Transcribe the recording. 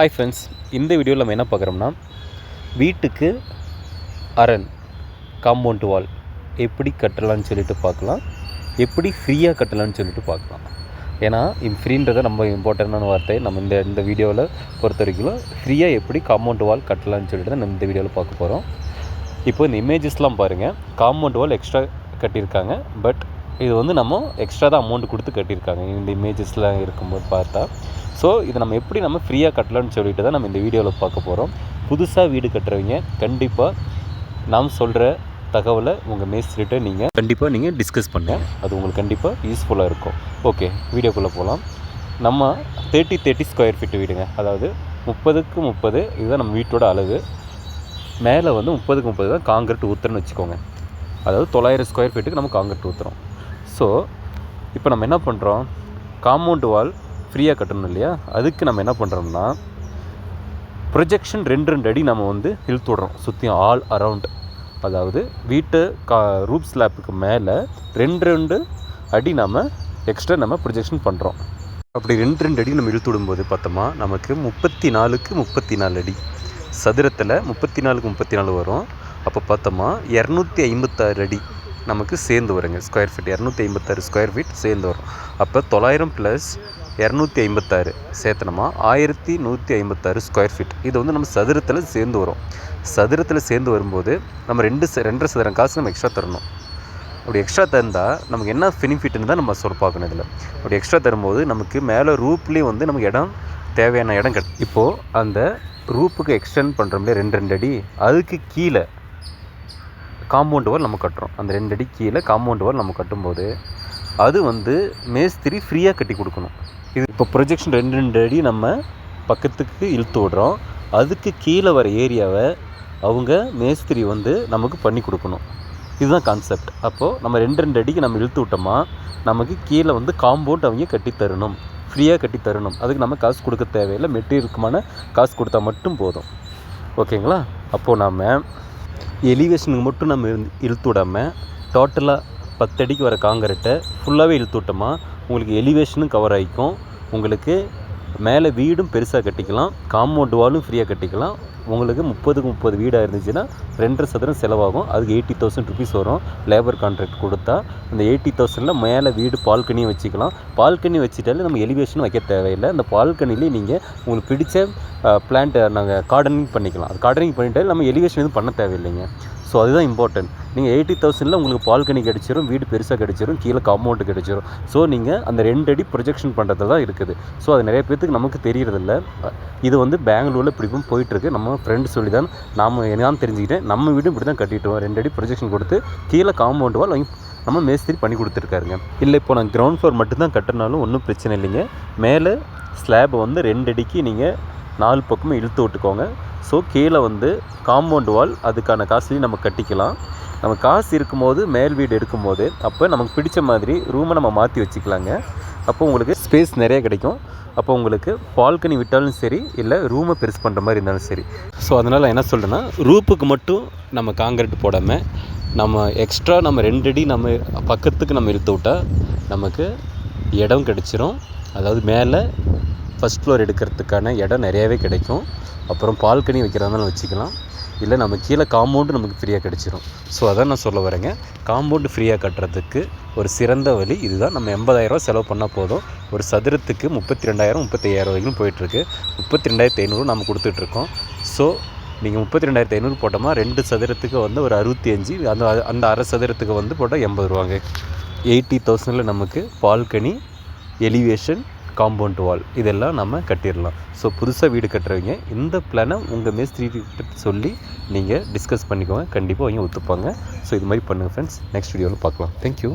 Hi friends இந்த வீடியோவில் நம்ம என்ன பார்க்குறோம்னா வீட்டுக்கு அரண் காம்பவுண்ட் வால் எப்படி கட்டலாம்னு சொல்லிட்டு பார்க்கலாம். எப்படி ஃப்ரீயாக கட்டலாம்னு சொல்லிட்டு பார்க்கலாம். ஏன்னா ஃப்ரீன்றதை நம்ம இம்பார்ட்டண்டான வார்த்தை. நம்ம இந்த இந்த வீடியோவில் பொறுத்த வரைக்கும் ஃப்ரீயாக எப்படி காம்பவுண்ட் வால் கட்டலாம்னு சொல்லிட்டு தான் நம்ம இந்த வீடியோவில் பார்க்க போகிறோம் இப்போ இந்த இமேஜஸ்லாம் பாருங்கள் காம்பவுண்ட் வால் எக்ஸ்ட்ரா கட்டியிருக்காங்க. பட் இது வந்து நம்ம எக்ஸ்ட்ரா தான் அமௌண்ட் கொடுத்து கட்டியிருக்காங்க. இந்த இமேஜஸ்லாம் இருக்கும்போது பார்த்தா. ஸோ இதை நம்ம எப்படி நம்ம ஃப்ரீயாக கட்டலாம்னு சொல்லிட்டு தான் நம்ம இந்த வீடியோவில் பார்க்க போகிறோம் புதுசாக வீடு கட்டுறவங்க கண்டிப்பாக நாம் சொல்கிற தகவலை உங்கள் மேஸ்திரிட்ட நீங்கள் கண்டிப்பாக நீங்கள் டிஸ்கஸ் பண்ணுங்க. அது உங்களுக்கு கண்டிப்பாக யூஸ்ஃபுல்லாக இருக்கும். ஓகே வீடியோக்குள்ளே போகலாம் நம்ம தேர்ட்டி தேர்ட்டி ஸ்கொயர் ஃபீட் வீடுங்க. அதாவது முப்பதுக்கு முப்பது இதுதான் நம்ம வீட்டோட அளவு. மேலே வந்து முப்பதுக்கு முப்பது தான் காங்கிரட் ஊற்றுறன்னு வச்சுக்கோங்க. அதாவது தொள்ளாயிரம் ஸ்கொயர் ஃபீட்டுக்கு நம்ம காங்கிரட் ஊற்றுறோம் ஸோ இப்போ நம்ம என்ன பண்ணுறோம் காம்பவுண்ட் வால் ஃப்ரீயாக கட்டணும் இல்லையா? அதுக்கு நம்ம என்ன பண்ணுறோம்னா ப்ரொஜெக்ஷன் ரெண்டு ரெண்டு அடி நம்ம வந்து இழுத்து விடுறோம் சுற்றியும் ஆல் அரவுண்ட் அதாவது வீட்டு கா ரூப் ஸ்லாப்புக்கு மேலே ரெண்டு ரெண்டு அடி நம்ம எக்ஸ்ட்ரா நம்ம ப்ரொஜெக்ஷன் பண்ணுறோம் அப்படி ரெண்டு ரெண்டு அடி நம்ம இழுத்து விடும்போது பார்த்தோமா நமக்கு முப்பத்தி நாலுக்கு முப்பத்தி நாலு அடி. சதுரத்தில் முப்பத்தி நாலுக்கு முப்பத்தி நாலு வரும். அப்போ பார்த்தோமா இரநூத்தி ஐம்பத்தாறு அடி நமக்கு சேர்ந்து வருங்க. ஸ்கொயர் ஃபீட் இரநூத்தி ஐம்பத்தாறு ஸ்கொயர் ஃபீட் சேர்ந்து வரும். அப்போ தொள்ளாயிரம் ப்ளஸ் இரநூத்தி ஐம்பத்தாறு சேர்த்தனமா? ஆயிரத்தி நூற்றி ஐம்பத்தாறு ஸ்கொயர் ஃபீட் இது வந்து நம்ம சதுரத்தில் சேர்ந்து வரும். சதுரத்தில் சேர்ந்து வரும்போது நம்ம ரெண்டு ச- ரெண்டரை சதுரம் காசு நம்ம எக்ஸ்ட்ரா தரணும். அப்படி எக்ஸ்ட்ரா தந்தால் நமக்கு என்ன பெனிஃபிட்னு தான் நம்ம சொல்ல பார்க்கணும் இதில். அப்படி எக்ஸ்ட்ரா தரும்போது நமக்கு மேலே ரூப்லேயும் வந்து நமக்கு இடம் தேவையான இடம் கிடை இப்போது அந்த ரூப்புக்கு எக்ஸ்டெண்ட் பண்ணுறோம்ல ரெண்டு ரெண்டு அடி அதுக்கு கீழே காம்பவுண்ட் வால் நம்ம கட்டுறோம். அந்த ரெண்டு அடி கீழே காம்பவுண்ட் வால் நம்ம கட்டும்போது அது வந்து மேஸ்திரி ஃப்ரீயாக கட்டி கொடுக்கணும். இது இப்போ ப்ரொஜெக்ஷன் ரெண்டு ரெண்டு அடி நம்ம பக்கத்துக்கு இழுத்து விடுறோம். அதுக்கு கீழே வர ஏரியாவை அவங்க மேஸ்திரி வந்து நமக்கு பண்ணி கொடுக்கணும். இதுதான் கான்செப்ட் அப்போது நம்ம ரெண்டு ரெண்டு அடிக்கு நம்ம இழுத்து விட்டோமா நமக்கு கீழே வந்து காம்பவுண்ட் அவங்க கட்டி தரணும். ஃப்ரீயாக கட்டி தரணும். அதுக்கு நம்ம காசு கொடுக்க தேவையில்லை. மெட்டீரியலுக்குமான காசு கொடுத்தா மட்டும் போதும். ஓகேங்களா? அப்போது நாம் எலிவேஷனுக்கு மட்டும் நம்ம இழுத்து விடாமல் டோட்டலாக பத்தடிக்கு வர காங்கிரட்டை ஃபுல்லாகவே இழுத்துட்டோமா உங்களுக்கு எலிவேஷனும் கவர் ஆகிக்கும் உங்களுக்கு மேலே வீடும் பெருசாக கட்டிக்கலாம் காம்பவுண்ட் வாலும் ஃப்ரீயாக கட்டிக்கலாம். உங்களுக்கு முப்பதுக்கு முப்பது வீடாக இருந்துச்சுன்னா ரெண்டரை சதுரம் செலவாகும். அதுக்கு எயிட்டி தௌசண்ட் ருபீஸ் வரும் லேபர் கான்ட்ராக்ட் கொடுத்தா. அந்த எயிட்டி தௌசண்டில் மேலே வீடு பால்கனியும் வச்சுக்கலாம். பால்கனி வச்சுட்டாலே நம்ம எலிவேஷனும் வைக்க தேவையில்லை. அந்த பால்கனிலே நீங்கள் உங்களுக்கு பிடிச்ச பிளான்ட்டை நாங்கள் கார்டனிங் பண்ணிக்கலாம். அது கார்டனிங் பண்ணிட்டாலே நம்ம எலிவேஷன் எதுவும் பண்ண தேவையில்லைங்க. ஸோ அதுதான் இம்பார்ட்டன்ட் நீங்கள் எயிட்டி தௌசண்டில் உங்களுக்கு பால்கனி கிடச்சிரும் வீடு பெருசாக கிடச்சிரும் கீழே காம்பவுண்டு கிடச்சிரும். ஸோ நீங்கள் அந்த ரெண்டு அடி ப்ரொஜெக்ஷன் பண்ணுறது தான் இருக்குது. ஸோ அது நிறைய பேர்த்துக்கு நமக்கு தெரியறதில்ல. இது வந்து பெங்களூரில் இப்படிப்பும் போயிட்டுருக்கு. நம்ம ஃப்ரெண்டு சொல்லி தான் நாம் என்னன்னு தெரிஞ்சுக்கிட்டேன் நம்ம வீடும் இப்படி தான் கட்டிட்டோம். ரெண்டு அடி ப்ரொஜெக்ஷன் கொடுத்து கீழே காம்பவுண்டு வால் வாங்கி நம்ம மேஸ்திரி பண்ணி கொடுத்துருக்காருங்க. இல்லை இப்போ நான் கிரவுண்ட் ஃப்ளோர் மட்டும்தான் கட்டினாலும் ஒன்றும் பிரச்சனை இல்லைங்க. மேலே ஸ்லாப் வந்து ரெண்டு அடிக்கு நீங்கள் நாலு பக்கமும் இழுத்து விட்டுக்கோங்க. ஸோ கீழே வந்து காம்பவுண்ட் வால் அதுக்கான காசுலையும் நம்ம கட்டிக்கலாம். நம்ம காசு இருக்கும்போது மேல் வீடு எடுக்கும்போது அப்போ நமக்கு பிடிச்ச மாதிரி ரூமை நம்ம மாற்றி வச்சுக்கலாங்க. அப்போ உங்களுக்கு ஸ்பேஸ் நிறைய கிடைக்கும். அப்போ உங்களுக்கு பால்கனி விட்டாலும் சரி இல்லை ரூமை பெருசு பண்ணுற மாதிரி இருந்தாலும் சரி. ஸோ அதனால் என்ன சொல்கிறேன்னா ரூப்புக்கு மட்டும் நம்ம காங்கிரீட் போடாமல் நம்ம எக்ஸ்ட்ரா நம்ம ரெண்டு அடி நம்ம பக்கத்துக்கு நம்ம இழுத்து விட்டால் நமக்கு இடம் கிடச்சிரும். அதாவது மேலே ஃபஸ்ட் ஃப்ளோர் எடுக்கிறதுக்கான இடம் நிறையாவே கிடைக்கும். அப்புறம் பால்கனி வைக்கிறதாலும் வச்சுக்கலாம். இல்லை நம்ம கீழே காம்பவுண்டு நமக்கு ஃப்ரீயாக கிடச்சிரும். ஸோ அதான் நான் சொல்ல வரேங்க. காம்பவுண்டு ஃப்ரீயாக கட்டுறதுக்கு ஒரு சிறந்த வழி இதுதான். நம்ம எண்பதாயிரரூவா செலவு பண்ணால் போதும். ஒரு சதுரத்துக்கு முப்பத்தி ரெண்டாயிரம் முப்பத்தையாயிரம் வரைக்கும் போயிட்டுருக்கு. முப்பத்தி ரெண்டாயிரத்தி ஐநூறு நம்ம கொடுத்துட்ருக்கோம். ஸோ நீங்கள் முப்பத்தி ரெண்டாயிரத்தி ஐநூறு போட்டோமா ரெண்டு சதுரத்துக்கு வந்து ஒரு அறுபத்தி அஞ்சு அந்த அந்த அரை சதுரத்துக்கு வந்து போட்டால் எண்பது ரூபாங்க. எயிட்டி தௌசண்டில் நமக்கு பால்கனி எலிவேஷன் காம்பவுண்ட் வால் இதெல்லாம் நம்ம கட்டிடலாம். ஸோ புதுசாக வீடு கட்டுறவங்க இந்த பிளானை உங்கள் மேஸ்திரி கிட்ட சொல்லி நீங்கள் டிஸ்கஸ் பண்ணிக்கோங்க. கண்டிப்பாக அவங்க ஒத்துப்பாங்க. ஸோ இது மாதிரி பண்ணுங்கள் ஃப்ரெண்ட்ஸ் நெக்ஸ்ட் வீடியோவில் பார்க்கலாம். தேங்க்யூ